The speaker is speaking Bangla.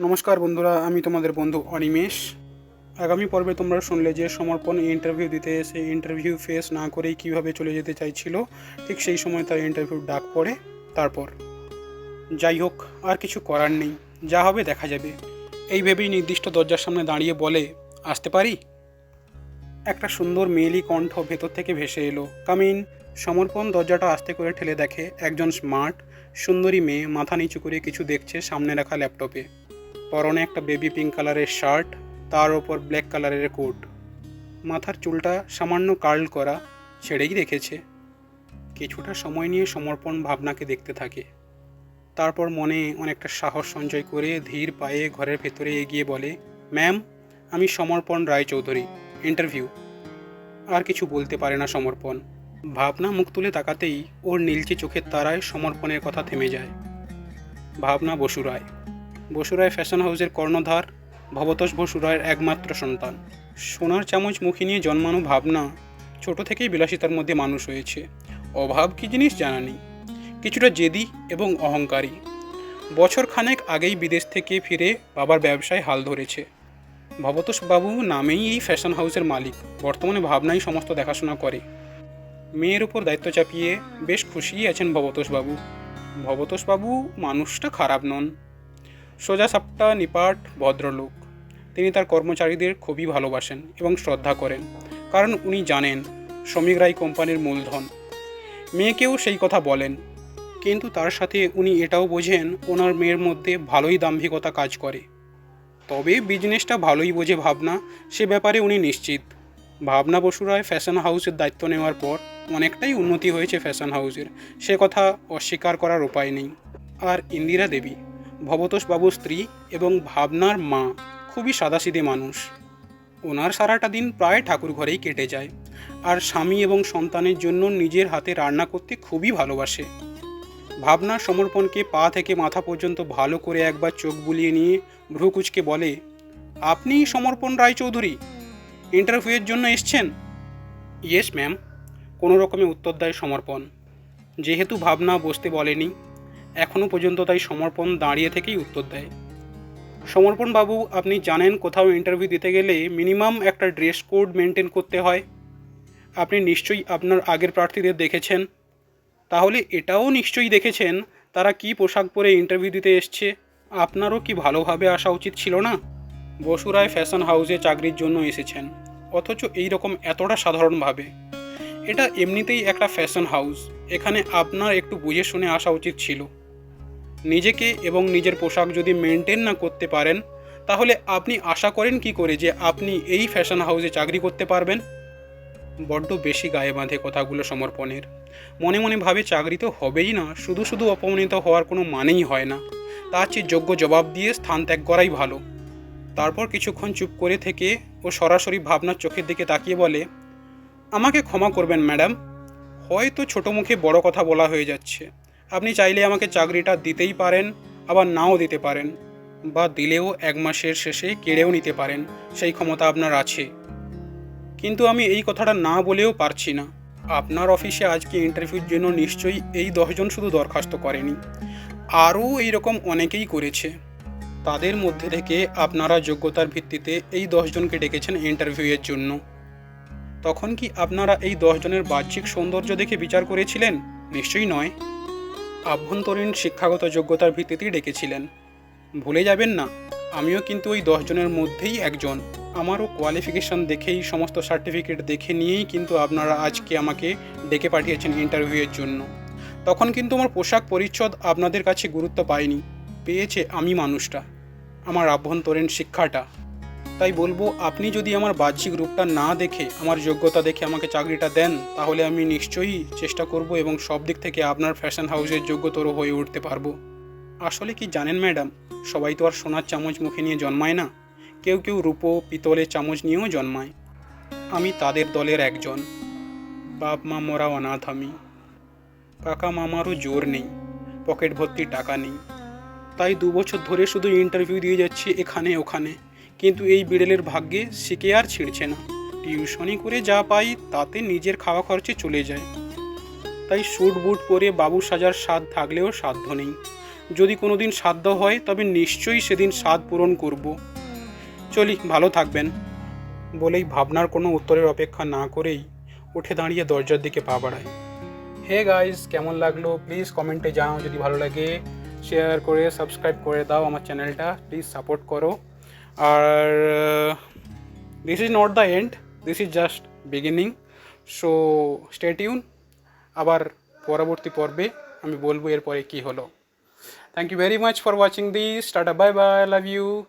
নমস্কার বন্ধুরা, আমি তোমাদের বন্ধু অনিমেষ। আগামী পর্বে তোমরা শুনলে যে সমর্পণ ইন্টারভিউ দিতে এসে ইন্টারভিউ ফেস না করেই কীভাবে চলে যেতে চাইছিল, ঠিক সেই সময় তার ইন্টারভিউ ডাক পড়ে, তারপর। যাই হোক, আর কিছু করার নেই, যা হবে দেখা যাবে। এই ভেবেই নির্দিষ্ট দরজার সামনে দাঁড়িয়ে বলে, আসতে পারি? একটা সুন্দর মেয়েলি কণ্ঠ ভেতর থেকে ভেসে এলো। কামিন, সমর্পণ দরজাটা আস্তে করে ঠেলে দেখে, একজন স্মার্ট, সুন্দরী মেয়ে মাথা নিচু করে কিছু দেখছে সামনে রাখা ল্যাপটপে। পরনে একটা বেবি পিঙ্ক কালারের শার্ট তার ওপর ব্ল্যাক কালারের কোট মাথার চুলটা সামান্য কার্ল করা ছেড়েই রেখেছে কিছুটা সময় নিয়ে সমর্পণ ভাবনাকে দেখতে থাকে। তারপর মনে অনেকটা সাহস সঞ্চয় করে ধীর পায়ে ঘরের ভেতরে এগিয়ে বলে ম্যাম আমি সমর্পণ রায়চৌধুরী ইন্টারভিউ আর কিছু বলতে পারে না সমর্পণ। ভাবনা মুখ তুলে তাকাতেই ওর নীলচে চোখের তারায় সমর্পণের কথা থেমে যায়। ভাবনা বসুরায় বসুরায় ফ্যাশন হাউসের কর্ণধার, ভবতোষ বসুরায়ের একমাত্র সন্তান। সোনার চামচ মুখে নিয়ে জন্মানো ভাবনা ছোট থেকেই বিলাসিতার মধ্যে মানুষ হয়েছে। অভাব কী জিনিস জানা নেই। কিছুটা জেদি এবং অহংকারী। বছর খানেক আগেই বিদেশ থেকে ফিরে বাবার ব্যবসায় হাল ধরেছে। ভবতোষ বাবু নামেই এই ফ্যাশন হাউসের মালিক। বর্তমানে ভাবনাই সমস্ত দেখাশোনা করে। মেয়ের উপর দায়িত্ব চাপিয়ে বেশ খুশিই আছেন ভবতোষবাবু ভবতোষবাবু মানুষটা খারাপ নন। সোজা সাপটা নিপাট, ভদ্রলোক। তিনি তার কর্মচারীদের খুবই ভালোবাসেন এবং শ্রদ্ধা করেন, কারণ উনি জানেন, শ্রমিক রায় কোম্পানির মূলধন। মেয়েকেও সেই কথা বলেন, কিন্তু তার সাথে উনি এটাও বোঝেন, ওনার মেয়ের মধ্যে ভালোই দাম্ভিকতা কাজ করে। তবে বিজনেসটা ভালোই বোঝে ভাবনা, সে ব্যাপারে উনি নিশ্চিত। ভাবনা বসুরায় ফ্যাশন হাউসের দায়িত্ব নেওয়ার পর অনেকটাই উন্নতি হয়েছে ফ্যাশন হাউসের সে কথা অস্বীকার করার উপায় নেই। আর ইন্দিরা দেবী ভবতোষ বাবুর স্ত্রী এবং ভাবনার মা খুবই সাদাসিধে মানুষ। ওনার সারাটা দিন প্রায় ঠাকুর ঘরেই কেটে যায়। আর স্বামী এবং সন্তানের জন্য নিজের হাতে রান্না করতে খুবই ভালোবাসে। ভাবনার সমর্পণকে পা থেকে মাথা পর্যন্ত ভালো করে একবার চোখ বুলিয়ে নিয়ে ভ্রুকুচকে বলে, আপনি সমর্পণ রায়চৌধুরী? ইন্টারভিউয়ের জন্য এসছেন? Yes, ma'am. কোনো রকমে উত্তর দেয় সমর্পণ। যেহেতু ভাবনা বসতে বলেনি এখনও পর্যন্ত তাই সমর্পণ দাঁড়িয়ে থেকেই উত্তর দেয়। সমর্পণ বাবু, আপনি জানেন কোথাও ইন্টারভিউ দিতে গেলে মিনিমাম একটা ড্রেস কোড মেনটেন করতে হয়। আপনি নিশ্চয়ই আপনার আগের প্রার্থীদের দেখেছেন। তাহলে এটাও নিশ্চয়ই দেখেছেন তারা কি পোশাক পরে ইন্টারভিউ দিতে এসছে। আপনারও কি ভালোভাবে আসা উচিত ছিল না? বসুরায় ফ্যাশন হাউসে চাকরির জন্য এসেছেন। অথচ এই রকম এতটা সাধারণভাবে। এটা এমনিতেই একটা ফ্যাশন হাউস এখানে আপনার একটু বুঝে শুনে আসা উচিত ছিল। নিজেকে এবং নিজের পোশাক যদি মেনটেন না করতে পারেন, তাহলে আপনি আশা করেন কি করে যে আপনি এই ফ্যাশন হাউসে চাকরি করতে পারবেন? বড্ড বেশি গায়ে বাঁধে কথাগুলো সমর্পণের। মনে মনে ভাবে চাকরি তো হবেই না, শুধু শুধু অপমানিত হওয়ার কোনো মানেই হয় না। তার চেয়ে যোগ্য জবাব দিয়ে স্থান ত্যাগ করাই ভালো। তারপর কিছুক্ষণ চুপ করে থেকে ও সরাসরি ভাবনার চোখের দিকে তাকিয়ে বলে, আমাকে ক্ষমা করবেন, ম্যাডাম। হয়তো ছোটো মুখে বড় কথা বলা হয়ে যাচ্ছে। আপনি চাইলে আমাকে চাকরিটা দিতেই পারেন, আবার নাও দিতে পারেন, বা দিলেও এক মাসের শেষে কেড়েও নিতে পারেন, সেই ক্ষমতা আপনার আছে। কিন্তু আমি এই কথাটা না বলেও পারছি না। আপনার অফিসে আজকে ইন্টারভিউর জন্য নিশ্চয়ই এই দশজন শুধু দরখাস্ত করেনি। আরও এইরকম অনেকেই করেছে। তাদের মধ্যে থেকে আপনারা যোগ্যতার ভিত্তিতে এই দশজনকে ডেকেছেন ইন্টারভিউয়ের জন্য। তখন কি আপনারা এই দশজনের বাহ্যিক সৌন্দর্য দেখে বিচার করেছিলেন? নিশ্চয়ই নয়। আভ্যন্তরীণ শিক্ষাগত যোগ্যতার ভিত্তিতেই ডেকেছিলেন। ভুলে যাবেন না, আমিও কিন্তু ওই দশজনের মধ্যেই একজন। আমারও কোয়ালিফিকেশন দেখেই, সমস্ত সার্টিফিকেট দেখে নিয়েই কিন্তু আপনারা আজকে আমাকে ডেকে পাঠিয়েছেন ইন্টারভিউয়ের জন্য। তখন কিন্তু আমার পোশাক পরিচ্ছদ আপনাদের কাছে গুরুত্ব পায়নি। পেয়েছে আমি মানুষটা। আমার আভ্যন্তরীণ শিক্ষাটা। তাই বলব, আপনি যদি আমার বাহ্যিক রূপটা না দেখে, আমার যোগ্যতা দেখে আমাকে চাকরিটা দেন, তাহলে আমি নিশ্চয়ই চেষ্টা করব এবং সব দিক থেকে আপনার ফ্যাশন হাউসের যোগ্যতর হয়ে উঠতে পারব। আসলে কি জানেন ম্যাডাম, সবাই তো আর সোনার চামচ মুখে নিয়ে জন্মায় না। কেউ কেউ রূপো, পিতলের চামচ নিয়েও জন্মায়। আমি তাদের দলের একজন। বাপ মা মরা অনাথ আমি। কাকা মামারও জোর নেই। পকেট ভর্তি টাকা নেই। তাই দু বছর ধরে শুধু ইন্টারভিউ দিয়ে যাচ্ছি এখানে ওখানে। কিন্তু এই বিড়েলের ভাগ্যে শিখে আর ছিঁড়ছে না। টিউশনি করে যা পাই, তাতে নিজের খাওয়া খরচে চলে যায়। তাই স্যুট বুট পরে বাবু সাজার স্বাদ থাকলেও সাধ্য নেই। যদি কোনো দিন সাধ্য হয়, তবে নিশ্চয়ই সেদিন স্বাদ পূরণ করব। চলি, ভালো থাকবেন। বলেই ভাবনার কোনো উত্তরের অপেক্ষা না করেই উঠে দাঁড়িয়ে দরজার দিকে পা বাড়ায়। হে গাইস, কেমন লাগল? প্লিজ কমেন্টে জানাও। যদি ভালো লাগে, শেয়ার করে, সাবস্ক্রাইব করে দাও আমার চ্যানেলটা। প্লিজ সাপোর্ট করো। আর this is not the end this is just beginning so stay tuned আবার পরবর্তী পর্বে আমি বলব এরপরে কী হলো। Thank you very much for watching this tata bye bye love you